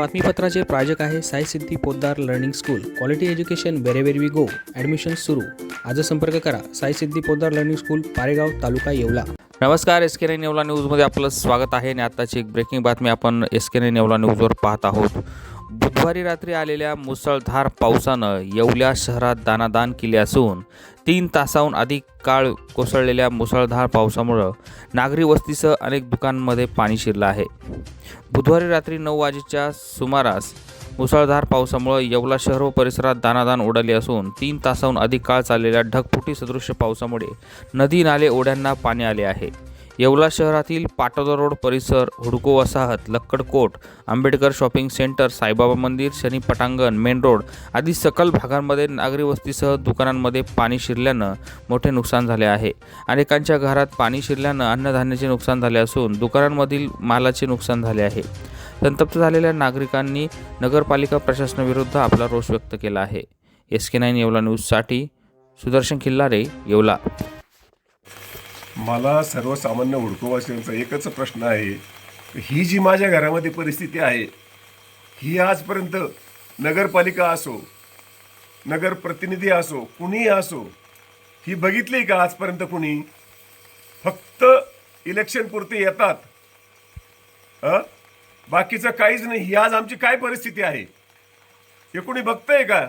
बातमीपत्राचे प्रायोजक आहे Sai Siddhi Podar learning school. Quality education wherever we go admission सुरू. आज संपर्क करा. Sai Siddhi Podar learning school Paregaon taluka Yeola. नमस्कार एस के नाईन येवला न्यूजमध्ये आपलं स्वागत आहे आणि आत्ताची एक ब्रेकिंग बातमी आपण एस के नाईन येवला न्यूजवर पाहत आहोत. बुधवारी रात्री आलेल्या मुसळधार पावसानं येवल्या शहरात दानादान केले असून तीन तासाहून अधिक काळ कोसळलेल्या मुसळधार पावसामुळं नागरी वस्तीसह अनेक दुकानांमध्ये पाणी शिरलं आहे. बुधवारी रात्री नऊ वाजेच्या सुमारास मुसळधार पावसामुळे येवला शहर व परिसरात दानादान उडाले असून तीन तासाहून अधिक काळ चाललेल्या ढगफुटी सदृश्य पावसामुळे नदी नाले ओढ्यांना पाणी आले आहे. येवला शहरातील पाटोदा रोड परिसर हुडको वसाहत लक्कडकोट आंबेडकर शॉपिंग सेंटर साईबाबा मंदिर शनी पटांगण मेन रोड आदी सकल भागांमध्ये नागरी वस्तीसह दुकानांमध्ये पाणी शिरल्यानं मोठे नुकसान झाले आहे. अनेकांच्या घरात पाणी शिरल्यानं अन्नधान्याचे नुकसान झाले असून दुकानांमधील मालाचे नुकसान झाले आहे. संतप्त झालेल्या नागरिकांनी नगरपालिका प्रशासनाविरुद्ध आपला रोष व्यक्त केला आहे. एस के नाईन येवला न्यूजसाठी सुदर्शन खिल्लारे येवला. मला सर्वसामान्य हुडकोवासियांचा एकच प्रश्न आहे. ही जी माझ्या घरामध्ये परिस्थिती आहे ही आजपर्यंत नगरपालिका असो नगर प्रतिनिधी असो कुणीही असो ही बघितली का आजपर्यंत कुणी? फक्त इलेक्शन पुरते येतात. हं? बाकीचं काहीच नाही. ही आज आमची काय परिस्थिती आहे? हे कुणी बघतंय का?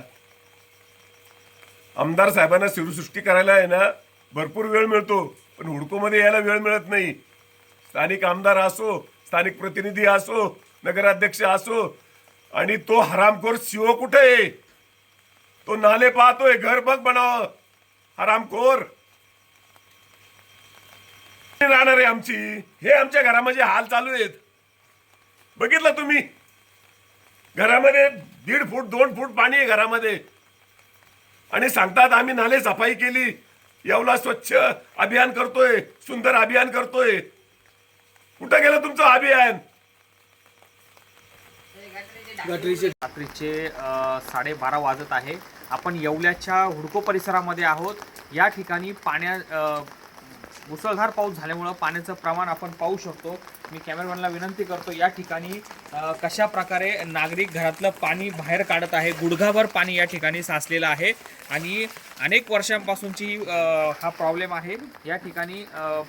आमदार साहेबांना शिवसृष्टी करायला आहे ना भरपूर वेळ मिळतो. पण हुडकोमध्ये यायला वेळ मिळत नाही. स्थानिक आमदार असो स्थानिक प्रतिनिधी असो नगराध्यक्ष असो आणि तो हरामखोर शिव कुठे? आहे तो नाले पाहतोय घर बघ बनाव हरामखोर. राहणार आहे आमची? हे आमच्या घरामध्ये हाल चालू आहेत. बघितलं तुम्ही? घरामध्ये दीड फूट दोन फूट पाणी आहे घरामध्ये. आणि सांगतात आम्ही नाले सफाई केली. येवला स्वच्छ अभियान करतोय सुंदर अभियान करतोय. कुठं गेलं तुमचं अभियान? रात्रीचे साडेबारा वाजत आहे. आपण येवल्याच्या हुडको परिसरामध्ये आहोत. या ठिकाणी पाण्या मुसळधार पाऊस झाल्यामुळं पाण्याचं प्रमाण आपण पाहू शकतो. मी कॅमेरामॅनला विनंती करतो या ठिकाणी कशा प्रकारे नागरिक घरातलं पाणी बाहेर काढत आहे गुडघाभर पाणी या ठिकाणी साचलेलं आहे आणि अनेक वर्षांपासूनची हा प्रॉब्लेम आहे. या ठिकाणी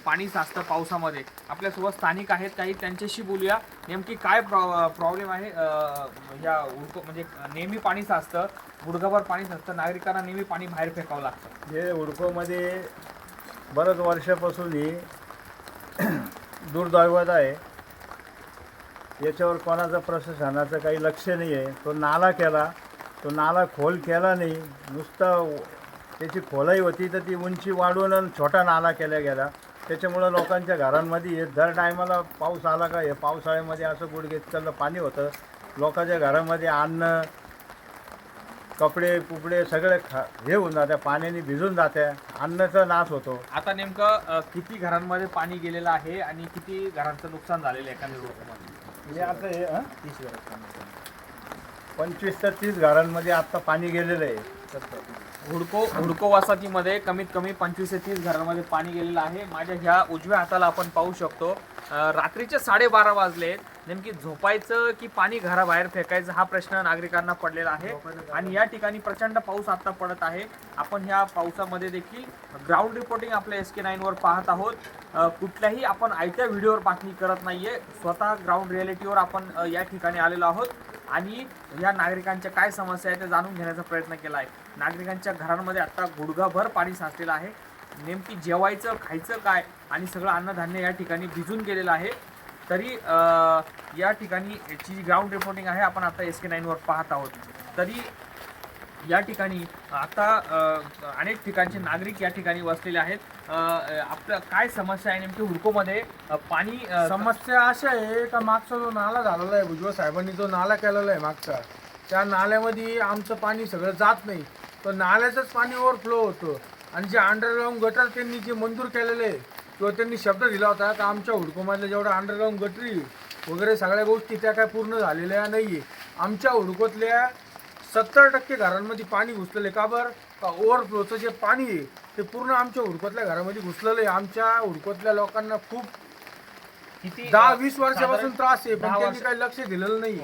पाणी साचतं पावसामध्ये. आपल्यासोबत स्थानिक आहेत काही त्यांच्याशी बोलूया. नेमकी काय प्रॉब्लेम आहे? या उडको म्हणजे नेहमी पाणी साचतं गुडघाभर पाणी साचतं नागरिकांना नेहमी पाणी बाहेर फेकावं लागतं. हे हुडकोमध्ये बऱ्याच वर्षापासून ही दुर्दैवत आहे. याच्यावर कोणाचं प्रशासनाचं काही लक्ष नाही आहे तो नाला केला. तो नाला खोल केला नाही. नुसता त्याची खोलाई होती तर ती उंची वाढून आणि छोटा नाला केला गेला. त्याच्यामुळं लोकांच्या घरांमध्ये हे दर टायमाला पाऊस आला का? हे पावसाळ्यामध्ये असं गुडघे चाललं पाणी होतं. लोकांच्या घरामध्ये अन्न कपडे कुपडे सगळे खा हे होऊन जात्या पाण्याने भिजून जात्या अन्नाचा नाश होतो. आता नेमकं अ, किती घरांमध्ये पाणी गेलेलं आहे आणि किती घरांचं नुकसान झालेलं आहे एखाद्या रोडमध्ये हे आता हे हं? पंचवीस ते तीस घरांमध्ये आत्ता पाणी गेलेलं आहे. हुडको हुडको वसाहतीमध्ये कमीत कमी पंचवीस ते तीस घरांमध्ये पाणी गेलेलं आहे. माझ्या ह्या उजव्या हाताला आपण पाहू शकतो. रात्रीचे साडेबारा वाजले. नेमकी झोपायचं की पाणी घराबाहेर फेकायचं हा प्रश्न नागरिकांना पडलेला आहे. आणि या ठिकाणी प्रचंड पाऊस आता पडत आहे. आपण ह्या पावसामध्ये देखील ग्राउंड रिपोर्टिंग आपल्या एस के नाईनवर पाहत आहोत. कुठल्याही आपण आयत्या व्हिडिओवर बातमी करत नाहीये. स्वतः ग्राउंड रियालिटीवर आपण या ठिकाणी आलेलो आहोत. आणि या नागरिकांच्या काय समस्या आहेत ते जाणून घेण्याचा प्रयत्न केला आहे नागरिकांच्या घरांमध्ये आता गुडघाभर पाणी साचलेलं आहे. नेमकी जेवायचं खायचं काय आणि सगळं अन्नधान्य या ठिकाणी भिजून गेलेलं आहे. तरी या ठिकाणी याची जी ग्राउंड रिपोर्टिंग आहे आपण आता एस के नाईनवर पाहत आहोत. तरी या ठिकाणी आता अनेक ठिकाणचे नागरिक या ठिकाणी वसलेले आहेत. आपलं काय समस्या आहे? नेमकी हुडकोमध्ये पाणी समस्या अशी आहे का मागचा जो नाला झालेला आहे भुजबळ साहेबांनी जो नाला केलेला आहे मागचा त्या नाल्यामध्ये आमचं पाणी सगळं जात नाही. तर नाल्याचंच पाणी ओव्हरफ्लो होतं. आणि जे अंडरग्राऊंड गटर त्यांनी जे मंजूर केलेले आहे किंवा त्यांनी शब्द दिला होता का आमच्या हुडकोमधल्या जेवढ्या अंडरग्राऊंड गटरी वगैरे सगळ्या गोष्टी त्या काय पूर्ण झालेल्या नाही आहे आमच्या हुडकोतल्या सत्तर टक्के घरांमध्ये पाणी घुसलेलं आहे. का बरं? का ओव्हरफ्लोचं जे पाणी आहे ते पूर्ण आमच्या हुडकोतल्या घरामध्ये घुसलेलं आहे. आमच्या हुडकोतल्या लोकांना खूप किती दहा वीस वर्षापासून त्रास आहे दहा पण त्यांनी वर्ष- काही लक्ष दिलेलं नाही.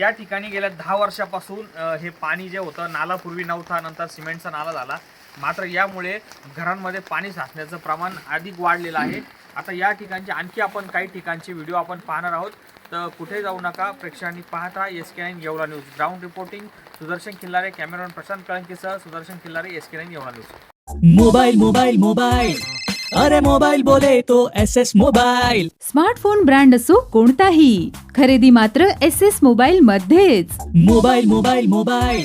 या ठिकाणी गेल्या दहा वर्षापासून अ, हे पाणी जे होतं नाला पूर्वी नव्हता नंतर सिमेंटचा नाला झाला. मात्र यामुळे घरांमध्ये पाणी साचण्याचं प्रमाण अधिक वाढलेलं आहे. आता या ठिकाणचे आणखी आपण काही ठिकाणचे व्हिडिओ आपण पाहणार आहोत. तर कुठे जाऊ नका. प्रेक्षकांनी पाहता S K nine Yeola news ground reporting Sudarshan Khillare cameraman Prashant कळंकीसह Sudarshan Khillare S K nine Yeola news mobile mobile mobile अरे मोबाइल बोले तो S S mobile smartphone brand असो कोणताही. खरेदी मात्र एस एस मोबाईल मध्येच. मोबाइल मोबाइल मोबाइल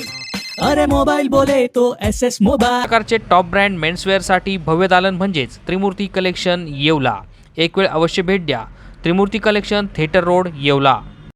अरे mobile बोले तो एस एस मोबाइल प्रकारचे टॉप ब्रँड मेन्सवेअरसाठी भव्य दालन म्हणजेच त्रिमूर्ती कलेक्शन येवला. एक वेळ अवश्य भेट द्या. Trimurti collection theatre road Yeola.